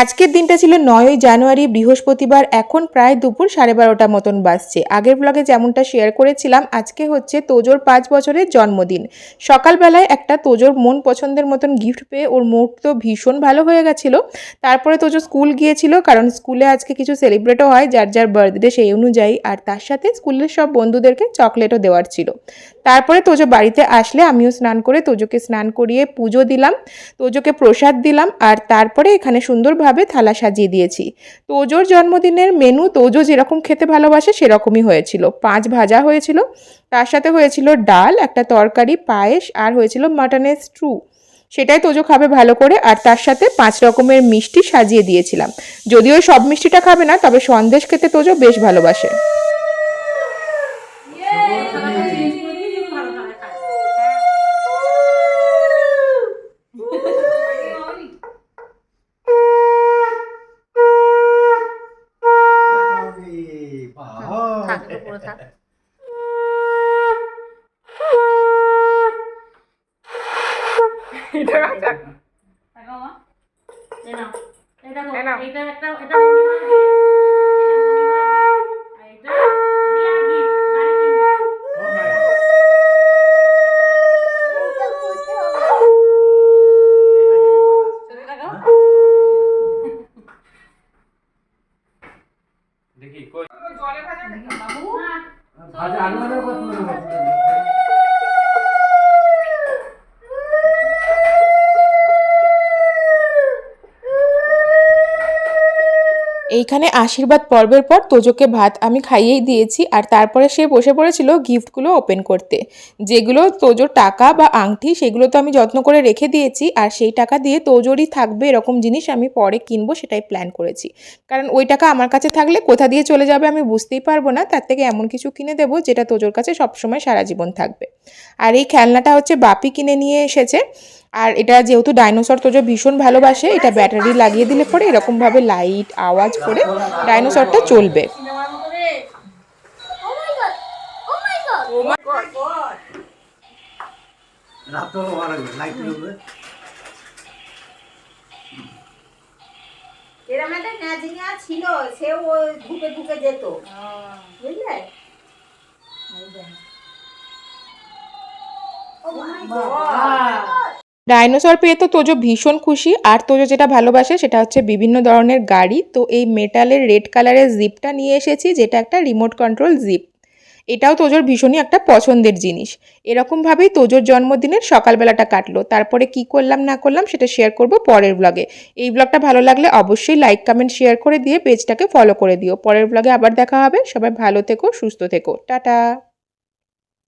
আজকের দিনটা ছিল নয়ই জানুয়ারি, বৃহস্পতিবার। এখন প্রায় দুপুর সাড়ে বারোটা মতন বাজছে। আগের ব্লগে যেমনটা শেয়ার করেছিলাম, আজকে হচ্ছে তোজোর পাঁচ বছরের জন্মদিন। সকালবেলায় একটা তোজোর মন পছন্দের মতন গিফট পেয়ে ওর মুড তো ভীষণ ভালো হয়ে গেছিল। তারপরে তোজো স্কুল গিয়েছিল, কারণ স্কুলে আজকে কিছু সেলিব্রেটও হয়, যার যার বার্থডে সেই অনুযায়ী। আর তার সাথে স্কুলের সব বন্ধুদেরকে চকলেটও দেওয়ার ছিল। তারপরে তোজো বাড়িতে আসলে আমিও স্নান করে তোজোকে স্নান করিয়ে পুজো দিলাম, তোজোকে প্রসাদ দিলাম। আর তারপরে এখানে সুন্দরভাবে থালা সাজিয়ে দিয়েছি। তোজোর জন্মদিনের মেনু তোজো যেরকম খেতে ভালোবাসে সেরকমই হয়েছিল। পাঁচ ভাজা হয়েছিল, তার সাথে হয়েছিল ডাল, একটা তরকারি, পায়েস, আর হয়েছিল মাটনের স্ট্রু সেটাই তোজো খাবে ভালো করে, আর তার সাথে পাঁচ রকমের মিষ্টি সাজিয়ে দিয়েছিলাম। যদিও সব মিষ্টিটা খাবে না, তবে সন্দেশ খেতে তোজো বেশ ভালোবাসে। থাক পুরো থাক। এটা একটা- এটা এটা ভাজা আলু এইখানে আশীর্বাদ পর্বের পর তোজোকে ভাত আমি খাইয়েই দিয়েছি আর তারপরে সে বসে পড়েছিল গিফটগুলো ওপেন করতে। যেগুলো তোজোর টাকা বা আংটি, সেগুলো তো আমি যত্ন করে রেখে দিয়েছি আর সেই টাকা দিয়ে তোজোরই থাকবে এরকম জিনিস আমি পরে কিনবো সেটাই প্ল্যান করেছি। কারণ ওই টাকা আমার কাছে থাকলে কোথা দিয়ে চলে যাবে আমি বুঝতেই পারব না, তার থেকে এমন কিছু কিনে দেবো যেটা তোজোর কাছে সবসময় সারা জীবন থাকবে। আর এই খেলনাটা হচ্ছে বাপি কিনে নিয়ে এসেছে। আর এটা যেহেতু ডাইনোসর তোজো ভীষণ ভালোবাসে এটা ব্যাটারি লাগিয়ে দিলে পরে এরকমভাবে লাইট আওয়াজ করে ডাইনোসরটা চলবে। এরম একটা ছিল সেও ঢুকে ঢুকে যেত। বুঝলে! ডাইনোসর পেয়ে তো তোজো ভীষণ খুশি। আর তোজো যেটা ভালোবাসে সেটা হচ্ছে বিভিন্ন ধরনের গাড়ি। তো এই মেটালের রেড কালারের জিপটা নিয়ে এসেছি, যেটা একটা রিমোট কন্ট্রোল জিপ। এটাও তোজোর ভীষণই একটা পছন্দের জিনিস। এরকমভাবেই তোজোর জন্মদিনের সকালবেলাটা কাটলো। তারপরে কি করলাম, না করলাম সেটা শেয়ার করব পরের ব্লগে এই ব্লগটা ভালো লাগলে অবশ্যই লাইক কমেন্ট শেয়ার করে দিয়ে পেজটাকে ফলো করে দিও। পরের ব্লগে আবার দেখা হবে। সবাই ভালো থেকো, সুস্থ থেকো। টাটা!